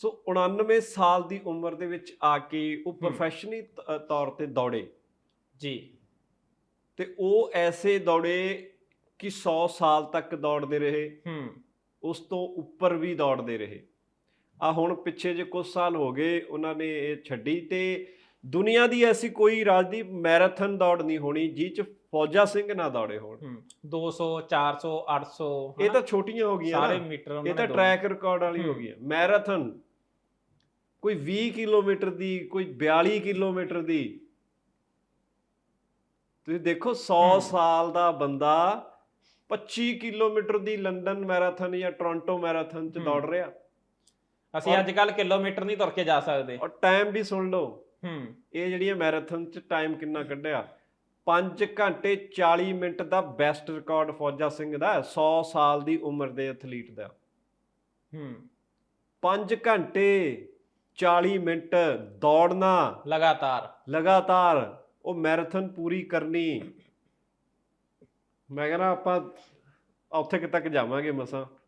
ਸੋ 99 ਸਾਲ ਦੀ ਉਮਰ ਦੇ ਵਿੱਚ ਆ ਕੇ ਉਹ ਪ੍ਰੋਫੈਸ਼ਨਲੀ ਤੌਰ ਤੇ ਦੌੜੇ। ਜੀ। ਤੇ ਉਹ ਐਸੇ ਦੌੜੇ ਕਿ 100 ਸਾਲ ਤੱਕ ਦੌੜਦੇ ਰਹੇ। ਹੂੰ। ਉਸ ਤੋਂ ਉੱਪਰ ਵੀ ਦੌੜਦੇ ਰਹੇ। ਆ ਹੁਣ ਪਿੱਛੇ ਜੇ ਕੁਝ ਸਾਲ ਹੋ ਗਏ ਉਹਨਾਂ ਨੇ ਇਹ ਛੱਡੀ ਤੇ ਦੁਨੀਆ ਦੀ ਐਸੀ ਕੋਈ ਰਾਜ ਦੀ ਮੈਰਾਥਨ ਦੌੜ ਨਹੀਂ ਹੋਣੀ ਜਿਹ ਚ ਫੌਜਾ ਸਿੰਘ ਨਾ ਦੌੜੇ ਹੋਣ। ਹੂੰ 200 400 800 ਇਹ ਤਾਂ ਛੋਟੀਆਂ ਹੋ ਗਈਆਂ ਸਾਰੇ ਮੀਟਰ ਇਹ ਤਾਂ ਟਰੈਕ ਰਿਕਾਰਡ ਵਾਲੀ ਹੋ ਹੂੰ। ਗਈ ਹੈ ਮੈਰਾਥਨ ਕੋਈ 20 ਕਿਲੋਮੀਟਰ ਦੀ ਕੋਈ 42 ਕਿਲੋਮੀਟਰ ਦੀ। ਤੁਸੀਂ ਦੇਖੋ 100 ਹੂੰ। ਸਾਲ ਦਾ ਬੰਦਾ 25 ਕਿਲੋਮੀਟਰ ਦੀ ਲੰਡਨ ਮੈਰਾਥਨ ਜਾਂ ਟੋਰਾਂਟੋ ਮੈਰਾਥਨ ਚ। ਦੌੜ ਰਿਹਾ। ਅਸੀਂ ਅੱਜ ਕੱਲ ਕਿਲੋਮੀਟਰ ਨਹੀਂ ਤੁਰ ਕੇ ਜਾ ਸਕਦੇ। ਔਰ ਟਾਈਮ ਵੀ ਸੁਣ ਲਓ। ਹੂੰ। ਇਹ ਜਿਹੜੀਆਂ ਮੈਰਾਥਨ ਚ ਟਾਈਮ ਕਿੰਨਾ ਕੱਢਿਆ? 5 ਘੰਟੇ 40 ਮਿੰਟ ਦਾ ਬੈਸਟ ਰਿਕਾਰਡ ਫੌਜਾ ਸਿੰਘ ਦਾ ਹੈ, 100 ਸਾਲ ਦੀ ਉਮਰ ਦੇ ਐਥਲੀਟ ਦਾ। ਹੂੰ। 5 ਘੰਟੇ 40 ਮਿੰਟ ਦੌੜਨਾ। ਲਗਾਤਾਰ। ਲਗਾਤਾਰ। ਉਹ ਮੈਰਾਥਨ ਪੂਰੀ ਕਰਨੀ। ਮੈਂ ਕਹਿੰਦਾ ਆਪਾਂ ਉੱਥੇ ਕਿ ਤੱਕ ਜਾਵਾਂਗੇ ਮਸਾਂ।